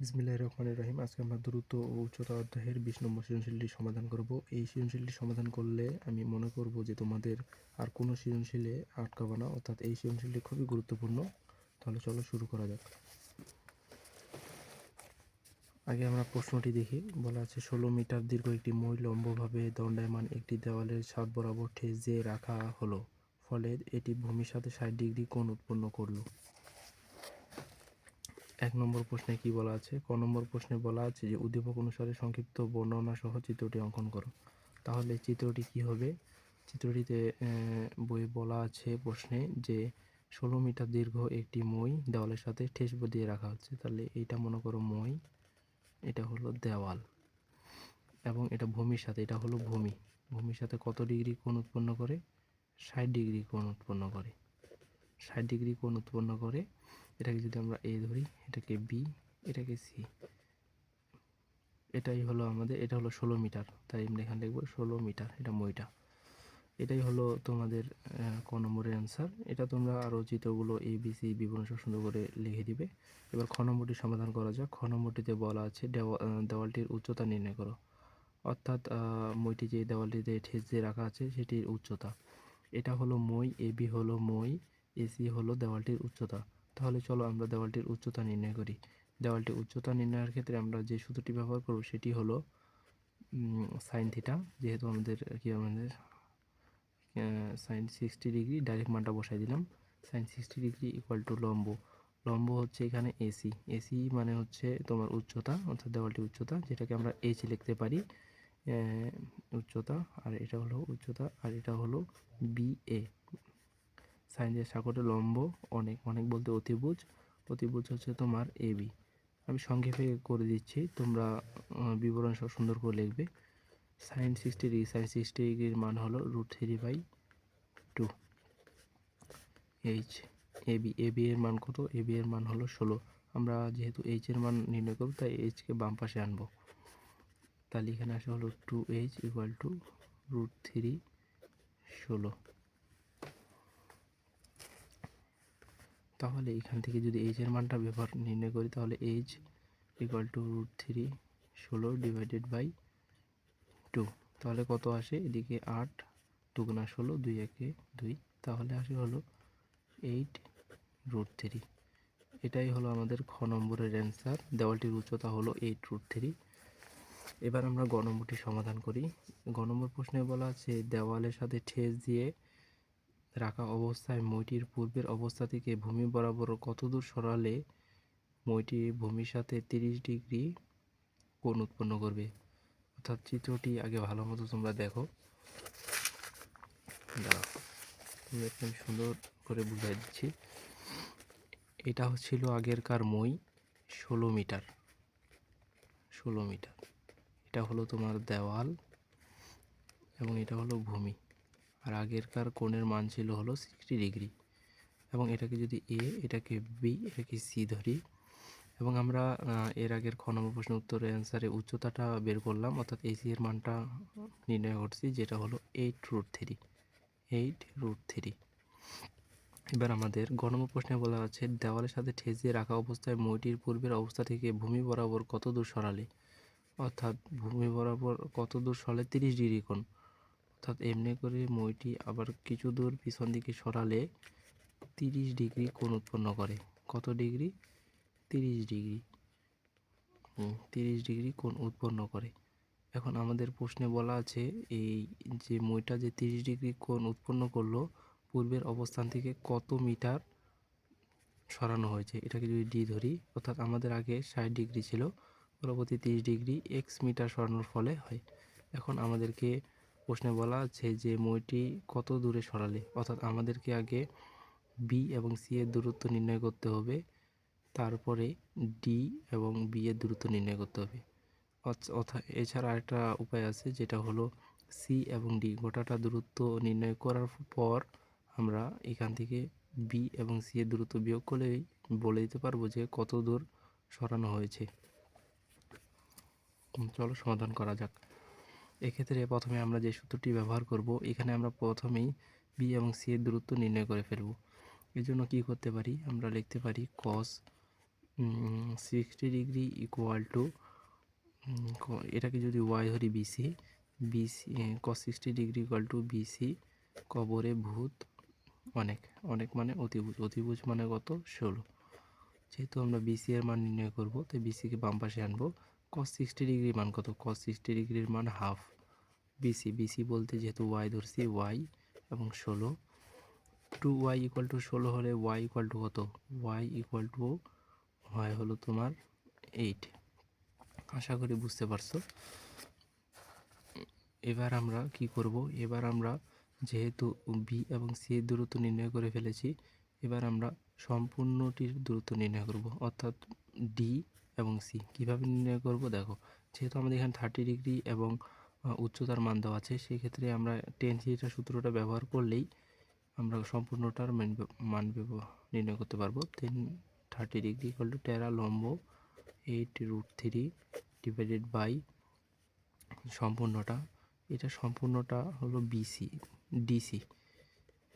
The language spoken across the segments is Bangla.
বিসমিল্লাহ রহমানির রহিম। আজকে আমরা দ্রুত ও উচ্চতা অধ্যায়ের বিশ নম্বর সৃজনশীলটি সমাধান করব। এই সৃজনশীলটি সমাধান করলে আমি মনে করব যে তোমাদের আর কোনো সৃজনশীলে আটকাবে না, অর্থাৎ এই সৃজনশীলটি খুবই গুরুত্বপূর্ণ। তাহলে চলো শুরু করা যাক। আগে আমরা প্রশ্নটি দেখি। বলা আছে, ষোলো মিটার দীর্ঘ একটি মই লম্বভাবে দণ্ডায়মান একটি দেওয়ালের ছাদ বরাবর ঠেস দিয়ে রাখা হলো, ফলে এটি ভূমির সাথে ষাট ডিগ্রি কোণ উৎপন্ন করল। এক নম্বর প্রশ্নে কি বলা আছে? ক নম্বর প্রশ্নে বলা আছে যে, উদ্দীপক অনুসারে সংক্ষিপ্ত বর্ণনা সহ চিত্রটি অঙ্কন করো। তাহলে চিত্রটি কি হবে? চিত্রটিতে বইয়ে বলা আছে প্রশ্নে যে, ষোলো মিটার দীর্ঘ একটি মই দেওয়ালের সাথে ঠেস দিয়ে রাখা হচ্ছে। তাহলে এইটা মনে করো মই, এটা হলো দেওয়াল এবং এটা ভূমির সাথে, এটা হলো ভূমি। ভূমির সাথে কত ডিগ্রি কোণ উৎপন্ন করে? ষাট ডিগ্রি কোণ উৎপন্ন করে। ষাট ডিগ্রি কোণ উৎপন্ন করে এটাকে যদি আমরা এ ধরি, এটাকে বি এটাকে সি এটাই হলো আমাদের, এটা হলো ষোলো মিটার। তাই আমরা এখানে লিখব ষোলো মিটার, এটা মইটা। এটাই হলো তোমাদের ক নম্বরের অ্যান্সার এটা তোমরা আরও চিত্রগুলো এ বি সি বিবরণ সহ সুন্দর করে লিখে দিবে। এবার খ নম্বরটি সমাধান করা যাক। খ নম্বরটিতে বলা আছে, দেওয়া- দেওয়ালটির উচ্চতা নির্ণয় করো। অর্থাৎ মইটি যে দেওয়ালটিতে ঠেস দিয়ে রাখা আছে, সেটির উচ্চতা। এটা হলো মই এ বি হলো মই এসি হলো দেওয়ালটির উচ্চতা। তাহলে চলো আমরা দেওয়ালটির উচ্চতা নির্ণয় করি। দেওয়ালটির উচ্চতা নির্ণয়ের ক্ষেত্রে আমরা যে সূত্রটি ব্যবহার করব সেটি হলো সাইন থিটা যেহেতু আমাদের কি আমাদের সাইন সিক্সটি ডিগ্রি ডাইরেক্ট মানটা বসাই দিলাম। Sine sixty degree equal to লম্ব। লম্ব হচ্ছে এখানে এসি এসি মানে হচ্ছে তোমার উচ্চতা, অর্থাৎ দেওয়ালটির উচ্চতা, যেটাকে আমরা এইচ লিখতে পারি। উচ্চতা, আর এটা হলো উচ্চতা, আর এটা হলো বি এ সাইন দিয়ে সাকটে লম্ব, অনেক অনেক বলতে অতিভুজ। অতিভুজ হচ্ছে তোমার এ বি আমি সংক্ষেপে করে দিচ্ছি, তোমরা বিবরণ সব সুন্দর করে লিখবে। Sine sixty degree sine sixty ডিগ্রির মান হলো root three by two H A B A B এর মান কত? এ বি এর মান হলো ষোলো। আমরা যেহেতু এইচ এর মান নির্ণয় করব, তাই এইচকে বাম পাশে আনব। তাহলে এখানে আসা হলো two H equal to root three ষোলো। তাহলে এখান থেকে যদি এইচ এর মানটা ব্যবহার নির্ণয় করি, তাহলে H equal to root three ষোলো ডিভাইডেড বাই টু তাহলে কত আসে? এদিকে আট দুগুণা ষোলো, দুই একে দুই। তাহলে আসে হলো এইট রুট থ্রি এটাই হলো আমাদের খ নম্বরের অ্যান্সার দেওয়ালটির উচ্চতা হলো এইট রুট থ্রি এবার আমরা গ নম্বরটি সমাধান করি। গ নম্বর প্রশ্নে বলা আছে, দেওয়ালের সাথে ঠেস দিয়ে রাখা অবস্থায় মইটির পূর্বের অবস্থা থেকে ভূমি বরাবর কত দূর সরালে মইটি ভূমির সাথে তিরিশ ডিগ্রি কোণ উৎপন্ন করবে? অর্থাৎ চিত্রটি আগে ভালো মতো তোমরা দেখো। দাঁড়াও একদম সুন্দর করে বুঝাই দিচ্ছি। এটা হচ্ছিল আগেরকার মই ষোলো মিটার। ষোলো মিটার। এটা হলো তোমার দেওয়াল এবং এটা হলো ভূমি। আর আগেরকার কোণের মান ছিল হলো সিক্সটি ডিগ্রি এবং এটাকে যদি এ এটাকে বি এটাকে সি ধরি এবং আমরা এর আগের খ নম্বর প্রশ্ন উত্তরে অ্যান্সারে উচ্চতাটা বের করলাম, অর্থাৎ এসি এর মানটা নির্ণয় করছি, যেটা হলো eight root three eight root three এবার আমাদের গ নম্বর প্রশ্নে বলা আছে, দেওয়ালের সাথে ঠেস দিয়ে রাখা অবস্থায় মইটির পূর্বের অবস্থা থেকে ভূমি বরাবর কত দূর সরালে? অর্থাৎ ভূমি বরাবর কত দূর সরালে? তিরিশ ডিগ্রি কোণ। অর্থাৎ এমনি করে মইটি আবার কিছু দূর পিছন দিকে সরালে তিরিশ ডিগ্রি কোণ উৎপন্ন করে। কত ডিগ্রি? তিরিশ ডিগ্রি। তিরিশ ডিগ্রি কোণ উৎপন্ন করে। এখন আমাদের প্রশ্নে বলা আছে, এই যে মইটা যে তিরিশ ডিগ্রি কোণ উৎপন্ন করল, পূর্বের অবস্থান থেকে কত মিটার সরানো হয়েছে? এটাকে যদি ডি ধরি, অর্থাৎ আমাদের আগে ষাট ডিগ্রি ছিল, পরবর্তী তিরিশ ডিগ্রি এক্স মিটার সরানোর ফলে হয়। এখন আমাদেরকে প্রশ্নে বলা আছে যে মইটি কত দূরে সরালে? অর্থাৎ আমাদেরকে আগে বি এবং সি এর দূরত্ব নির্ণয় করতে হবে, তারপরে ডি এবং বি এর দূরত্ব নির্ণয় করতে হবে। অথা- এছাড়া আরেকটা উপায় আছে, যেটা হলো সি এবং ডি গোটাটা দূরত্ব নির্ণয় করার পর আমরা এখান থেকে বি এবং সি এর দূরত্ব বিয়োগ করলেই বলে দিতে পারব যে কত দূর সরানো হয়েছে। চলো সমাধান করা যাক। এক্ষেত্রে প্রথমে আমরা যে সূত্রটি ব্যবহার করব, এখানে আমরা প্রথমেই বি এবং সি এর দূরত্ব নির্ণয় করে ফেলব। এর জন্য কী করতে পারি? আমরা লিখতে পারি cos sixty degree equal to এটাকে যদি ওয়াই ধরি BC BC cos sixty degree equal to BC কবরে ভূত অনেক অনেক মানে অতিভুজ অতিভুজ মানে কত? ষোলো। যেহেতু আমরা বিসি এর মান নির্ণয় করব তো বিসিকে বাম পাশে আনব। কস সিক্সটি ডিগ্রির মান কত? কস সিক্সটি ডিগ্রির মান হাফ বিসি বিসি বলতে যেহেতু ওয়াই ধরছি ওয়াই এবং ষোলো। টু ওয়াই ইকুয়াল টু ষোলো হলে ওয়াই ইকুয়াল টু কত? ওয়াই ইকুয়াল টু হয় হলো তোমার এইট আশা করি বুঝতে পারছ। এবার আমরা কি করব? এবার আমরা যেহেতু বি এবং সি এর দূরত্ব নির্ণয় করে ফেলেছি, এবার আমরা সম্পূর্ণটির দূরত্ব নির্ণয় করব। অর্থাৎ ডি এবং সি কীভাবে নির্ণয় করব? দেখো, যেহেতু আমাদের এখানে থার্টি ডিগ্রি এবং উচ্চতার মান দেওয়া আছে, সেক্ষেত্রে আমরা টেন থিটা সূত্রটা ব্যবহার করলেই আমরা সম্পূর্ণটার মান মান নির্ণয় করতে পারব। টেন থার্টি ডিগ্রি ইকুয়াল টেরা লম্ব eight root three divided by সম্পূর্ণটা। এটা সম্পূর্ণটা হলো BC DC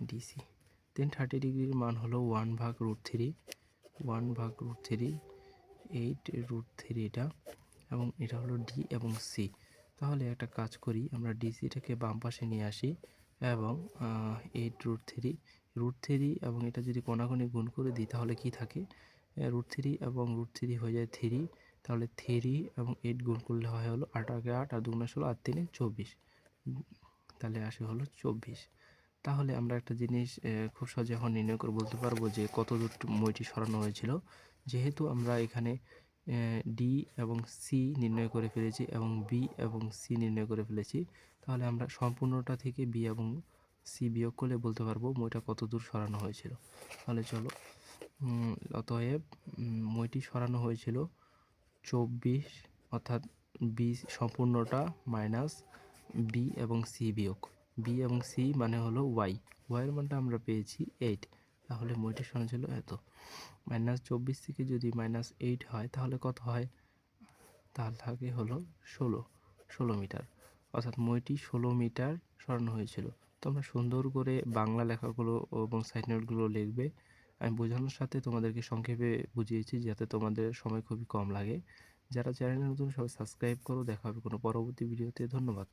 DC then thirty ডিগ্রির মান হলো ওয়ান ভাগ রুট থ্রি ওয়ান ভাগ root three eight root three এটা এবং এটা হলো ডি এবং সি তাহলে একটা কাজ করি, আমরা ডিসিটাকে বাম পাশে নিয়ে আসি এবং eight root three root three এবং এটা যদি কোনাকুনি গুণ করে দিই তাহলে কি থাকে? রুট থ্রি এবং রুট থ্রি হয়ে যায় থ্রি তাহলে থ্রি এবং এইট গুণ করলে হয় হলো আট আগে আট, আর দুগুণে ষোলো আর তিনে চব্বিশ। তাহলে আসে হলো চব্বিশ। তাহলে আমরা একটা জিনিস খুব সহজে এখন নির্ণয় করে বলতে পারব যে কত দূর মইটি সরানো হয়েছিল। যেহেতু আমরা এখানে ডি এবং সি নির্ণয় করে ফেলেছি এবং বি এবং সি নির্ণয় করে ফেলেছি, তাহলে আমরা সম্পূর্ণটা থেকে বি এবং সি বিয়োগ করলে বলতে পারব মইটা কত দূর সরানো হয়েছিল। তাহলে চলো অতএব মইটি সরানো হয়েছিল চব্বিশ, অর্থাৎ বি সম্পূর্ণটা মাইনাস বি এবং সি বিয়োগ। বি এবং সি মানে হলো ওয়াই। ওয়াইয়ের মানটা আমরা পেয়েছি এইট। তাহলে মইটি সরানো ছিল এত। মাইনাস চব্বিশ থেকে যদি মাইনাস এইট হয়, তাহলে কত হয়? তাহলে থাকে হলো ষোলো। ষোলো মিটার। অর্থাৎ মইটি ষোলো মিটার সরানো হয়েছিল। তোমরা সুন্দর করে বাংলা লেখাগুলো এবং সাইড নোটগুলো লিখবে। আমি বোঝানোর সাথে তোমাদেরকে সংক্ষেপে বুঝিয়েছি যাতে তোমাদের সময় খুবই কম লাগে। যারা চ্যানেলে নতুন সবাই সাবস্ক্রাইব করো। দেখা হবে কোনো পরবর্তী ভিডিওতে। ধন্যবাদ।